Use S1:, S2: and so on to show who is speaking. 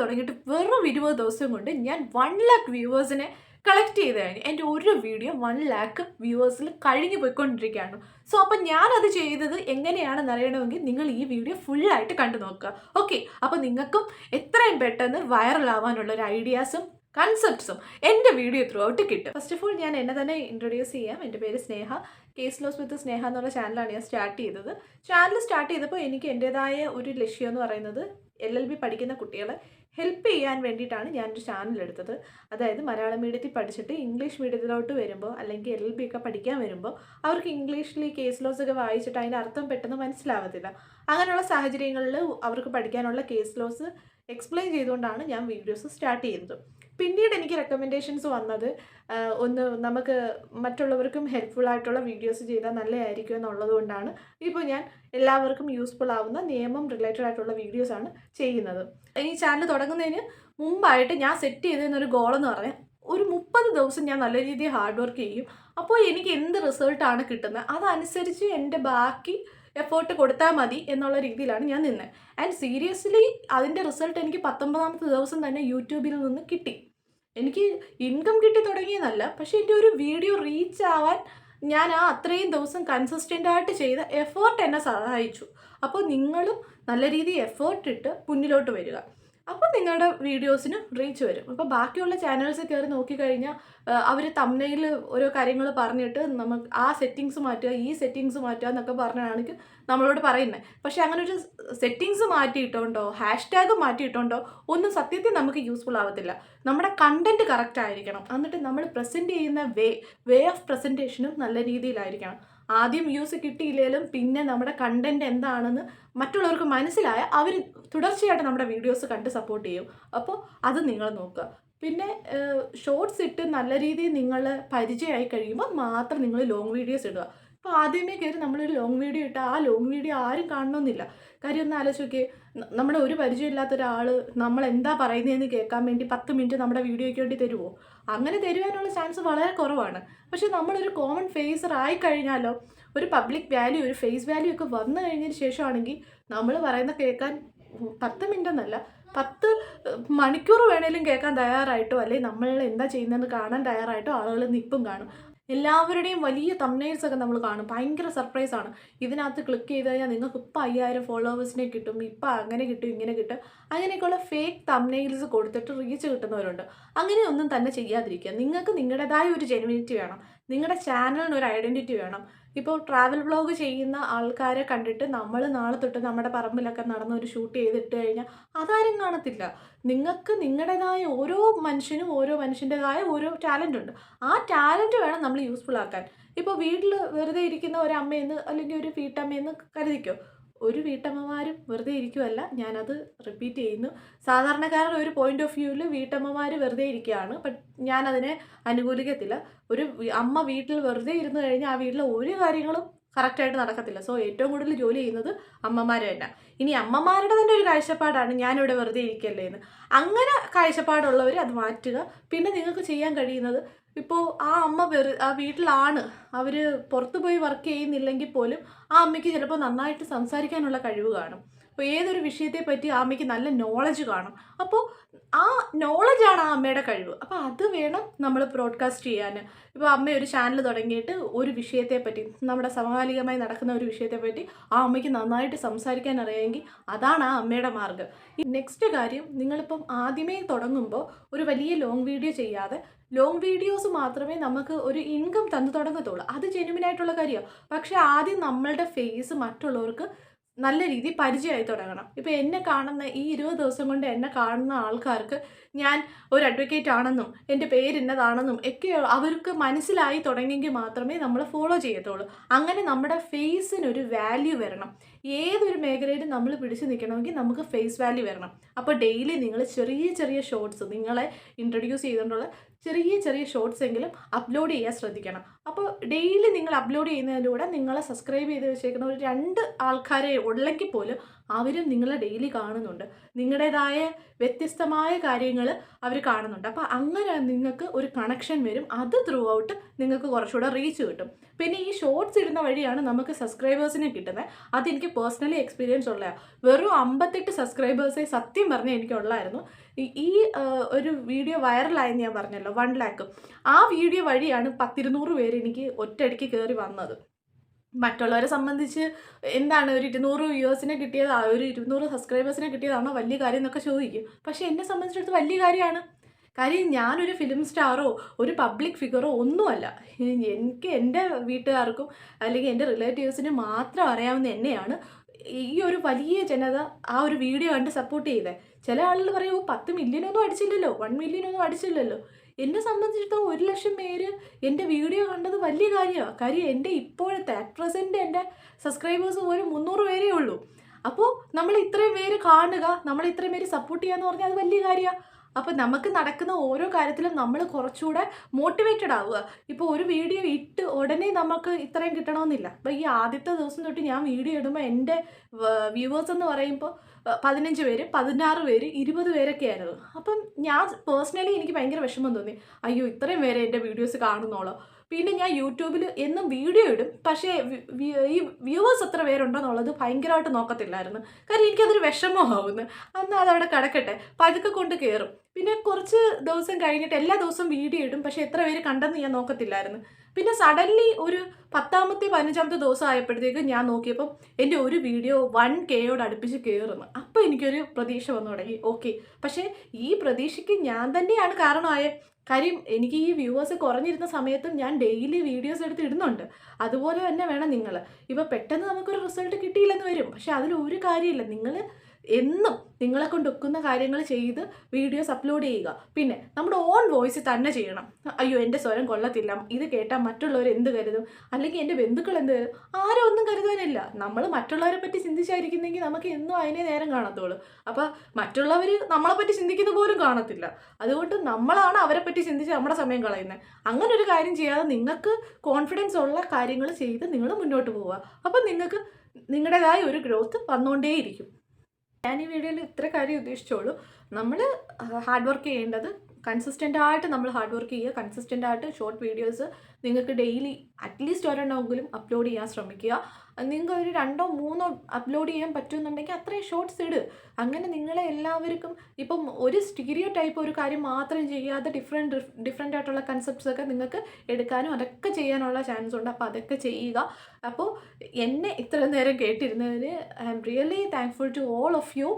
S1: തുടങ്ങിയിട്ട് വെറും ഇരുപത് ദിവസം കൊണ്ട് ഞാൻ വൺ ലാക്ക് വ്യൂവേഴ്സിനെ കളക്ട് ചെയ്ത് കഴിഞ്ഞു എന്റെ ഒരു വീഡിയോ വൺ ലാക്ക് വ്യൂവേഴ്സിൽ കഴിഞ്ഞു പോയിക്കൊണ്ടിരിക്കുകയാണ്. സോ അപ്പം ഞാനത് ചെയ്തത് എങ്ങനെയാണെന്ന് അറിയണമെങ്കിൽ നിങ്ങൾ ഈ വീഡിയോ ഫുള്ളായിട്ട് കണ്ടു നോക്കുക. ഓക്കെ അപ്പോൾ നിങ്ങൾക്കും എത്രയും പെട്ടെന്ന് വൈറലാവാനുള്ള ഒരു ഐഡിയാസും കൺസെപ്റ്റ്സും എന്റെ വീഡിയോ ത്രൂ ഔട്ട് കിട്ടും. ഫസ്റ്റ് ഓഫ് ഓൾ ഞാൻ എന്നെ തന്നെ ഇൻട്രൊഡ്യൂസ് ചെയ്യാം. എന്റെ പേര് സ്നേഹ. കേസ് ലോസ് വിത്ത് സ്നേഹ എന്നുള്ള ചാനലാണ് ഞാൻ സ്റ്റാർട്ട് ചെയ്തത്. ചാനൽ സ്റ്റാർട്ട് ചെയ്തപ്പോൾ എനിക്ക് എന്റേതായ ഒരു ലക്ഷ്യം എന്ന് പറയുന്നത് എൽ എൽ ബി പഠിക്കുന്ന കുട്ടികളെ ഹെൽപ്പ് ചെയ്യാൻ വേണ്ടിയിട്ടാണ് ഞാനൊരു ചാനൽ എടുത്തത്. അതായത് മലയാളം മീഡിയത്തിൽ പഠിച്ചിട്ട് ഇംഗ്ലീഷ് മീഡിയത്തിലോട്ട് വരുമ്പോൾ അല്ലെങ്കിൽ എൽ ബി ഒക്കെ പഠിക്കാൻ വരുമ്പോൾ അവർക്ക് ഇംഗ്ലീഷിൽ ഈ കേസ് ലോസ് ഒക്കെ വായിച്ചിട്ട് അതിന്റെ അർത്ഥം പെട്ടെന്ന് മനസ്സിലാവത്തില്ല. അങ്ങനെയുള്ള സാഹചര്യങ്ങളിൽ അവർക്ക് പഠിക്കാനുള്ള കേസ് ലോസ് എക്സ്പ്ലെയിൻ ചെയ്തുകൊണ്ടാണ് ഞാൻ വീഡിയോസ് സ്റ്റാർട്ട് ചെയ്യുന്നത്. പിന്നീട് എനിക്ക് റെക്കമെൻഡേഷൻസ് വന്നത് ഒന്ന് നമുക്ക് മറ്റുള്ളവർക്കും ഹെൽപ്ഫുൾ ആയിട്ടുള്ള വീഡിയോസ് ചെയ്താൽ നല്ലതായിരിക്കും എന്നുള്ളത് കൊണ്ടാണ്. ഇപ്പോൾ ഞാൻ എല്ലാവർക്കും യൂസ്ഫുൾ ആവുന്ന നിയമം റിലേറ്റഡ് ആയിട്ടുള്ള വീഡിയോസാണ് ചെയ്യുന്നത്. ഈ ചാനൽ തുടങ്ങുന്നതിന് മുമ്പായിട്ട് ഞാൻ സെറ്റ് ചെയ്തിരുന്നൊരു ഗോൾ എന്ന് പറഞ്ഞാൽ ഒരു മുപ്പത് ദിവസം ഞാൻ നല്ല രീതിയിൽ ഹാർഡ് വർക്ക് ചെയ്യും. അപ്പോൾ എനിക്ക് എന്ത് റിസൾട്ടാണ് കിട്ടുന്നത്? അതനുസരിച്ച് എന്റെ ബാക്കി എഫേർട്ട് കൊടുത്താൽ മതി എന്നുള്ള രീതിയിലാണ് ഞാൻ നിന്നത് ആൻഡ് സീരിയസ്ലി അതിന്റെ റിസൾട്ട് എനിക്ക് പത്തൊമ്പതാമത്തെ ദിവസം തന്നെ യൂട്യൂബിൽ നിന്ന് കിട്ടി. എനിക്ക് ഇൻകം കിട്ടി തുടങ്ങിയതല്ല പക്ഷേ എന്റെ ഒരു വീഡിയോ റീച്ച് ആവാൻ ഞാൻ ആ അത്രയും ദിവസം കൺസിസ്റ്റന്റ് ആയിട്ട് ചെയ്ത എഫേർട്ട് എന്നെ സഹായിച്ചു. അപ്പോൾ നിങ്ങളും നല്ല രീതിയിൽ എഫേർട്ട് ഇട്ട് മുന്നിലോട്ട് വരിക. അപ്പോൾ നിങ്ങളുടെ വീഡിയോസിന് റീച്ച് വരും. അപ്പോൾ ബാക്കിയുള്ള ചാനൽസ് കയറി നോക്കിക്കഴിഞ്ഞാൽ അവർ തമ്മനയിൽ ഓരോ കാര്യങ്ങൾ പറഞ്ഞിട്ട് നമുക്ക് ആ സെറ്റിങ്സ് മാറ്റുക ഈ സെറ്റിങ്സ് മാറ്റുക എന്നൊക്കെ പറഞ്ഞാണെങ്കിൽ നമ്മളോട് പറയുന്നത് പക്ഷേ അങ്ങനെ ഒരു സെറ്റിങ്സ് മാറ്റിയിട്ടുണ്ടോ ഹാഷ്ടാഗ് മാറ്റിയിട്ടുണ്ടോ ഒന്നും സത്യത്തിൽ നമുക്ക് യൂസ്ഫുൾ ആവത്തില്ല. നമ്മുടെ കണ്ടന്റ് കറക്റ്റ് ആയിരിക്കണം. എന്നിട്ട് നമ്മൾ പ്രസന്റ് ചെയ്യുന്ന വേ വേ ഓഫ് പ്രസന്റേഷനും നല്ല രീതിയിലായിരിക്കണം. ആദ്യം വ്യൂസ് കിട്ടിയില്ലെങ്കിലും പിന്നെ നമ്മുടെ കണ്ടന്റ് എന്താണെന്ന് മറ്റുള്ളവർക്ക് മനസ്സിലായ അവർ തുടർച്ചയായിട്ട് നമ്മുടെ വീഡിയോസ് കണ്ട് സപ്പോർട്ട് ചെയ്യും. അപ്പോൾ അത് നിങ്ങൾ നോക്കുക. പിന്നെ ഷോർട്സ് ഇട്ട് നല്ല രീതിയിൽ നിങ്ങൾ പരിചയമായി കഴിയുമ്പോൾ മാത്രം നിങ്ങൾ ലോങ് വീഡിയോസ് ഇടുക. അപ്പോൾ ആദ്യമേ കയറി നമ്മളൊരു ലോങ് വീഡിയോ ഇട്ടാൽ ആ ലോങ് വീഡിയോ ആരും കാണണമെന്നില്ല കാര്യം ഒന്ന് ആലോചിച്ച് നോക്കിയേ നമ്മുടെ ഒരു പരിചയമില്ലാത്ത ഒരാൾ നമ്മൾ എന്താ പറയുന്നതെന്ന് കേൾക്കാൻ വേണ്ടി പത്ത് മിനിറ്റ് നമ്മുടെ വീഡിയോയ്ക്ക് വേണ്ടി തരുമോ അങ്ങനെ തരുവാനുള്ള ചാൻസ് വളരെ കുറവാണ്. പക്ഷെ നമ്മളൊരു കോമൺ ഫേസർ ആയി കഴിഞ്ഞാലോ ഒരു പബ്ലിക് വാല്യൂ ഒരു ഫേസ് വാല്യൂ ഒക്കെ വന്നു കഴിഞ്ഞതിന് ശേഷമാണെങ്കിൽ നമ്മൾ പറയുന്ന കേൾക്കാൻ പത്ത് മിനിറ്റ് എന്നല്ല പത്ത് മണിക്കൂർ വേണേലും കേൾക്കാൻ തയ്യാറായിട്ടോ അല്ലെങ്കിൽ നമ്മൾ എന്താ ചെയ്യുന്നതെന്ന് കാണാൻ തയ്യാറായിട്ടോ ആളുകൾ നിൽപ്പും കാണും. എല്ലാവരുടെയും വലിയ തമ്നൈൽസ് ഒക്കെ നമ്മൾ കാണും. ഭയങ്കര സർപ്രൈസ് ആണ്. ഇതിനകത്ത് ക്ലിക്ക് ചെയ്ത് കഴിഞ്ഞാൽ നിങ്ങൾക്ക് ഇപ്പം അയ്യായിരം ഫോളോവേഴ്സിനെ കിട്ടും ഇപ്പം അങ്ങനെ കിട്ടും ഇങ്ങനെ കിട്ടും. അങ്ങനെയൊക്കെയുള്ള ഫേക്ക് തമ്നൈൽസ് കൊടുത്തിട്ട് റീച്ച് കിട്ടുന്നവരുണ്ട്. അങ്ങനെയൊന്നും തന്നെ ചെയ്യാതിരിക്കുക. നിങ്ങൾക്ക് നിങ്ങളുടേതായ ഒരു ജെനുവിനിറ്റി വേണം. നിങ്ങളുടെ ചാനലിന് ഒരു ഐഡന്റിറ്റി വേണം. ഇപ്പോൾ ട്രാവൽ വ്ളോഗ് ചെയ്യുന്ന ആൾക്കാരെ കണ്ടിട്ട് നമ്മൾ നാളെ തൊട്ട് നമ്മുടെ പറമ്പിലൊക്കെ നടന്ന് ഒരു ഷൂട്ട് ചെയ്തിട്ട് കഴിഞ്ഞാൽ അതാരും കാണത്തില്ല. നിങ്ങൾക്ക് നിങ്ങളുടേതായ ഓരോ മനുഷ്യനും ഓരോ മനുഷ്യന്റെതായ ഓരോ ടാലന്റ് ഉണ്ട്. ആ ടാലന്റ് വേണം നമ്മൾ യൂസ്ഫുൾ ആക്കാൻ. ഇപ്പോൾ വീട്ടിൽ വെറുതെ ഇരിക്കുന്ന ഒരു അമ്മയെന്ന് അല്ലെങ്കിൽ ഒരു വീട്ടമ്മയെന്ന് കരുതിക്കോ? ഒരു വീട്ടമ്മമാരും വെറുതെ ഇരിക്കുമല്ല ഞാനത് റിപ്പീറ്റ് ചെയ്യുന്നു. സാധാരണക്കാരുടെ ഒരു പോയിന്റ് ഓഫ് വ്യൂവിൽ വീട്ടമ്മമാർ വെറുതെ ഇരിക്കുകയാണ്. ബട്ട് ഞാനതിനെ അനുകൂലിക്കത്തില്ല. ഒരു അമ്മ വീട്ടിൽ വെറുതെ ഇരുന്ന് കഴിഞ്ഞാൽ ആ വീട്ടിലെ ഒരു കാര്യങ്ങളും കറക്റ്റായിട്ട് നടക്കത്തില്ല. സോ ഏറ്റവും കൂടുതൽ ജോലി ചെയ്യുന്നത് അമ്മമാർ തന്നെ. ഇനി അമ്മമാരുടെ തന്നെ ഒരു കാഴ്ചപ്പാടാണ് ഞാനിവിടെ വെറുതെ ഇരിക്കല്ലേ എന്ന് അങ്ങനെ കാഴ്ചപ്പാടുള്ളവർ അത് മാറ്റുക. പിന്നെ നിങ്ങൾക്ക് ചെയ്യാൻ കഴിയുന്നത് ഇപ്പോൾ ആ അമ്മ വെറു ആ വീട്ടിലാണ്. അവർ പുറത്തുപോയി വർക്ക് ചെയ്യുന്നില്ലെങ്കിൽ പോലും ആ അമ്മയ്ക്ക് ചിലപ്പോൾ നന്നായിട്ട് സംസാരിക്കാനുള്ള കഴിവ് കാണും. അപ്പോൾ ഏതൊരു വിഷയത്തെ പറ്റി ആ അമ്മയ്ക്ക് നല്ല നോളജ് കാണും. അപ്പോൾ ആ നോളജാണ് ആ അമ്മയുടെ കഴിവ്. അപ്പോൾ അത് വേണം നമ്മൾ ബ്രോഡ്കാസ്റ്റ് ചെയ്യാൻ ഇപ്പോൾ അമ്മ ഒരു ചാനൽ തുടങ്ങിയിട്ട് ഒരു വിഷയത്തെ പറ്റി നമ്മുടെ സമകാലികമായി നടക്കുന്ന ഒരു വിഷയത്തെ പറ്റി ആ അമ്മയ്ക്ക് നന്നായിട്ട് സംസാരിക്കാൻ അറിയാമെങ്കിൽ അതാണ് ആ അമ്മയുടെ മാർഗം. ഈ നെക്സ്റ്റ് കാര്യം നിങ്ങളിപ്പം ആദ്യമേ തുടങ്ങുമ്പോൾ ഒരു വലിയ ലോങ് വീഡിയോ ചെയ്യാതെ ലോങ് വീഡിയോസ് മാത്രമേ നമുക്ക് ഒരു ഇൻകം തന്നു തുടങ്ങത്തുള്ളൂ. അത് ജെനുവിനായിട്ടുള്ള കാര്യമാണ്. പക്ഷേ ആദ്യം നമ്മളുടെ ഫേസ് മറ്റുള്ളവർക്ക് നല്ല രീതിയിൽ പരിചയമായി തുടങ്ങണം. ഇപ്പോൾ എന്നെ കാണുന്ന ഈ ഇരുപത് ദിവസം കൊണ്ട് എന്നെ കാണുന്ന ആൾക്കാർക്ക് ഞാൻ ഒരു അഡ്വക്കേറ്റ് ആണെന്നും എന്റെ പേര് ഇന്നതാണെന്നും ഒക്കെ അവർക്ക് മനസ്സിലായി തുടങ്ങിയെങ്കിൽ മാത്രമേ നമ്മൾ ഫോളോ ചെയ്യത്തുള്ളൂ. അങ്ങനെ നമ്മുടെ ഫേസിനൊരു വാല്യൂ വരണം. ഏതൊരു മേഖലയിലും നമ്മൾ പിടിച്ചു നിൽക്കണമെങ്കിൽ നമുക്ക് ഫേസ് വാല്യൂ വരണം. അപ്പോൾ ഡെയിലി നിങ്ങൾ ചെറിയ ചെറിയ ഷോർട്സ് നിങ്ങളെ ഇൻട്രൊഡ്യൂസ് ചെയ്തുകൊണ്ടുള്ള ചെറിയ ചെറിയ ഷോർട്സ് എങ്കിലും അപ്ലോഡ് ചെയ്യാൻ ശ്രദ്ധിക്കണം. അപ്പോൾ ഡെയിലി നിങ്ങൾ അപ്ലോഡ് ചെയ്യുന്നതിലൂടെ നിങ്ങളെ സബ്സ്ക്രൈബ് ചെയ്ത് വെച്ചേക്കുന്ന ഒരു രണ്ട് ആൾക്കാരെ ഉള്ളെങ്കിൽ പോലും അവരും നിങ്ങളെ ഡെയിലി കാണുന്നുണ്ട്. നിങ്ങളുടേതായ വ്യത്യസ്തമായ കാര്യങ്ങൾ അവർ കാണുന്നുണ്ട്. അപ്പോൾ അങ്ങനെ നിങ്ങൾക്ക് ഒരു കണക്ഷൻ വരും. അത് ത്രൂ ഔട്ട് നിങ്ങൾക്ക് കുറച്ചുകൂടെ റീച്ച് കിട്ടും. പിന്നെ ഈ ഷോർട്സ് ഇടുന്ന വഴിയാണ് നമുക്ക് സബ്സ്ക്രൈബേഴ്സിനെ കിട്ടുന്നത് അതെനിക്ക് പേഴ്സണലി എക്സ്പീരിയൻസ് ഉള്ളതാണ് വെറും അമ്പത്തെട്ട് സബ്സ്ക്രൈബേഴ്സേ സത്യം പറഞ്ഞാൽ എനിക്കുള്ളായിരുന്നു ഈ- ഒരു വീഡിയോ വൈറലായെന്ന് ഞാൻ പറഞ്ഞല്ലോ വൺ ലാക്ക് ആ വീഡിയോ വഴിയാണ് പത്തിരുന്നൂറ് പേര് എനിക്ക് ഒറ്റയടിക്ക് കയറി വന്നത്. മറ്റുള്ളവരെ സംബന്ധിച്ച് എന്താണ് ഒരു ഇരുന്നൂറ് വ്യൂവേഴ്സിനെ കിട്ടിയത് ഒരു ഇരുന്നൂറ് സബ്സ്ക്രൈബേഴ്സിനെ കിട്ടിയതാണോ വലിയ കാര്യം എന്നൊക്കെ ചോദിക്കും. പക്ഷേ എന്നെ സംബന്ധിച്ചിടത്ത് വലിയ കാര്യമാണ്. കാര്യം ഞാനൊരു ഫിലിം സ്റ്റാറോ ഒരു പബ്ലിക് ഫിഗറോ ഒന്നുമല്ല. എനിക്ക് എന്റെ വീട്ടുകാർക്കും അല്ലെങ്കിൽ എന്റെ റിലേറ്റീവ്സിന് മാത്രം അറിയാവുന്ന എന്നെയാണ് ഈ ഒരു വലിയ ജനത ആ ഒരു വീഡിയോ കണ്ട് സപ്പോർട്ട് ചെയ്തത്. ചില ആളുകൾ പറയും "ഓ, പത്ത് മില്യനൊന്നും അടിച്ചില്ലല്ലോ വൺ മില്യനൊന്നും അടിച്ചില്ലല്ലോ. എന്നെ സംബന്ധിച്ചിടത്തോളം ഒരു ലക്ഷം പേര് എന്റെ വീഡിയോ കണ്ടത് വലിയ കാര്യമാണ് കാര്യം എന്റെ ഇപ്പോഴത്തെ അറ്റ് പ്രസന്റ് എന്റെ സബ്സ്ക്രൈബേഴ്സ് പോലും മുന്നൂറ് പേരേ ഉള്ളൂ. അപ്പോൾ നമ്മൾ ഇത്രയും പേര് കാണുക നമ്മൾ ഇത്രയും പേര് സപ്പോർട്ട് ചെയ്യുക എന്ന് പറഞ്ഞാൽ അത് വലിയ കാര്യമാണ് അപ്പോൾ നമുക്ക് നടക്കുന്ന ഓരോ കാര്യത്തിലും നമ്മൾ കുറച്ചുകൂടെ മോട്ടിവേറ്റഡ് ആവുക. ഇപ്പോൾ ഒരു വീഡിയോ ഇട്ട് ഉടനെ നമുക്ക് ഇത്രയും കിട്ടണമെന്നില്ല. അപ്പോൾ ഈ ആദ്യത്തെ ദിവസം തൊട്ട് ഞാൻ വീഡിയോ ഇടുമ്പോൾ എന്റെ വ്യൂവേഴ്സ് എന്ന് പറയുമ്പോൾ പതിനഞ്ച് പേര് പതിനാറ് പേര് ഇരുപത് പേരൊക്കെ ആയിരുന്നു. അപ്പം ഞാൻ പേഴ്സണലി എനിക്ക് ഭയങ്കര വിഷമം തോന്നി. അയ്യോ ഇത്രയും പേരെ എന്റെ വീഡിയോസ് കാണുന്നോളോ. പിന്നെ ഞാൻ യൂട്യൂബിൽ എന്നും വീഡിയോ ഇടും. പക്ഷേ ഈ വ്യൂവേഴ്സ് എത്ര പേരുണ്ടെന്നുള്ളത് ഭയങ്കരമായിട്ട് നോക്കത്തില്ലായിരുന്നു. കാര്യം എനിക്കതൊരു വിഷമമാവുന്നു. അന്ന് അതവിടെ കിടക്കട്ടെ. പതുക്കെ കൊണ്ട് കയറും പിന്നെ കുറച്ച് ദിവസം കഴിഞ്ഞിട്ട് എല്ലാ ദിവസവും വീഡിയോ ഇടും. പക്ഷേ എത്ര പേര് കണ്ടെന്ന് ഞാൻ നോക്കത്തില്ലായിരുന്നു. പിന്നെ സഡൻലി ഒരു പത്താമത്തെ പതിനഞ്ചാമത്തെ ദിവസം ആയപ്പോഴത്തേക്ക് ഞാൻ നോക്കിയപ്പം എന്റെ ഒരു വീഡിയോ വൺ കെയോട് അടുപ്പിച്ച് കയറുന്നു അപ്പോൾ എനിക്കൊരു പ്രതീക്ഷ വന്നു തുടങ്ങി. ഓക്കെ. പക്ഷേ ഈ പ്രതീക്ഷയ്ക്ക് ഞാൻ തന്നെയാണ് കാരണമായ കാര്യം എനിക്ക് ഈ വ്യൂവേഴ്സ് കുറഞ്ഞിരുന്ന സമയത്തും ഞാൻ ഡെയിലി വീഡിയോസ് എടുത്ത് ഇടുന്നുണ്ട്. അതുപോലെ തന്നെ വേണം നിങ്ങൾ ഇപ്പോൾ പെട്ടെന്ന് നമുക്കൊരു റിസൾട്ട് കിട്ടിയില്ലെന്ന് വരും. പക്ഷെ അതിൽ ഒരു കാര്യമില്ല. നിങ്ങൾ എന്നും നിങ്ങളെ കൊണ്ട് ഒക്കുന്ന കാര്യങ്ങൾ ചെയ്ത് വീഡിയോസ് അപ്ലോഡ് ചെയ്യുക. പിന്നെ നമ്മുടെ ഓൺ വോയിസ് തന്നെ ചെയ്യണം. അയ്യോ എന്റെ സ്വരം കൊള്ളത്തില്ല. ഇത് കേട്ടാൽ മറ്റുള്ളവർ എന്ത് കരുതും? അല്ലെങ്കിൽ എന്റെ ബന്ധുക്കൾ എന്ത് കരുതും? ആരും ഒന്നും കരുതാനില്ല. നമ്മൾ മറ്റുള്ളവരെ പറ്റി ചിന്തിച്ചായിരിക്കുന്നെങ്കിൽ നമുക്ക് എന്നും അതിനെ നേരം കാണത്തുള്ളൂ. അപ്പോൾ മറ്റുള്ളവർ നമ്മളെ പറ്റി ചിന്തിക്കുന്ന പോലും കാണത്തില്ല. അതുകൊണ്ട് നമ്മളാണ് അവരെ പറ്റി ചിന്തിച്ച് നമ്മുടെ സമയം കളയുന്നത്. അങ്ങനെ ഒരു കാര്യം ചെയ്യാതെ നിങ്ങൾക്ക് കോൺഫിഡൻസ് ഉള്ള കാര്യങ്ങൾ ചെയ്ത് നിങ്ങൾ മുന്നോട്ട് പോവുക. അപ്പം നിങ്ങൾക്ക് നിങ്ങളുടേതായ ഒരു ഗ്രോത്ത് വന്നുകൊണ്ടേയിരിക്കും. ഞാൻ ഈ വീഡിയോയിൽ ഇത്ര കാര്യം ഉദ്ദേശിച്ചോളൂ. നമ്മൾ ഹാർഡ് വർക്ക് ചെയ്യേണ്ടത് കൺസിസ്റ്റന്റ് ആയിട്ട് നമ്മൾ ഹാർഡ് വർക്ക് ചെയ്യുക കൺസിസ്റ്റന്റ് ആയിട്ട് ഷോർട്ട് വീഡിയോസ് നിങ്ങൾക്ക് ഡെയിലി അറ്റ്ലീസ്റ്റ് ഒരെണ്ണമെങ്കിലും അപ്ലോഡ് ചെയ്യാൻ ശ്രമിക്കുക. നിങ്ങൾക്ക് ഒരു രണ്ടോ മൂന്നോ അപ്ലോഡ് ചെയ്യാൻ പറ്റുമെന്നുണ്ടെങ്കിൽ അത്രയും ഷോർട്സ് ഇട്. അങ്ങനെ നിങ്ങളെ എല്ലാവർക്കും ഇപ്പം ഒരു സ്റ്റീരിയോ ടൈപ്പ് ഒരു കാര്യം മാത്രം ചെയ്യാതെ ഡിഫറെന്റ് ഡിഫറെന്റ് ആയിട്ടുള്ള കൺസെപ്റ്റ്സ് ഒക്കെ നിങ്ങൾക്ക് എടുക്കാനും അതൊക്കെ ചെയ്യാനുള്ള ചാൻസ് ഉണ്ട്. അപ്പോൾ അതൊക്കെ ചെയ്യുക. അപ്പോൾ എന്നെ ഇത്ര നേരം കേട്ടിരുന്നതിന് I am really thankful to all of you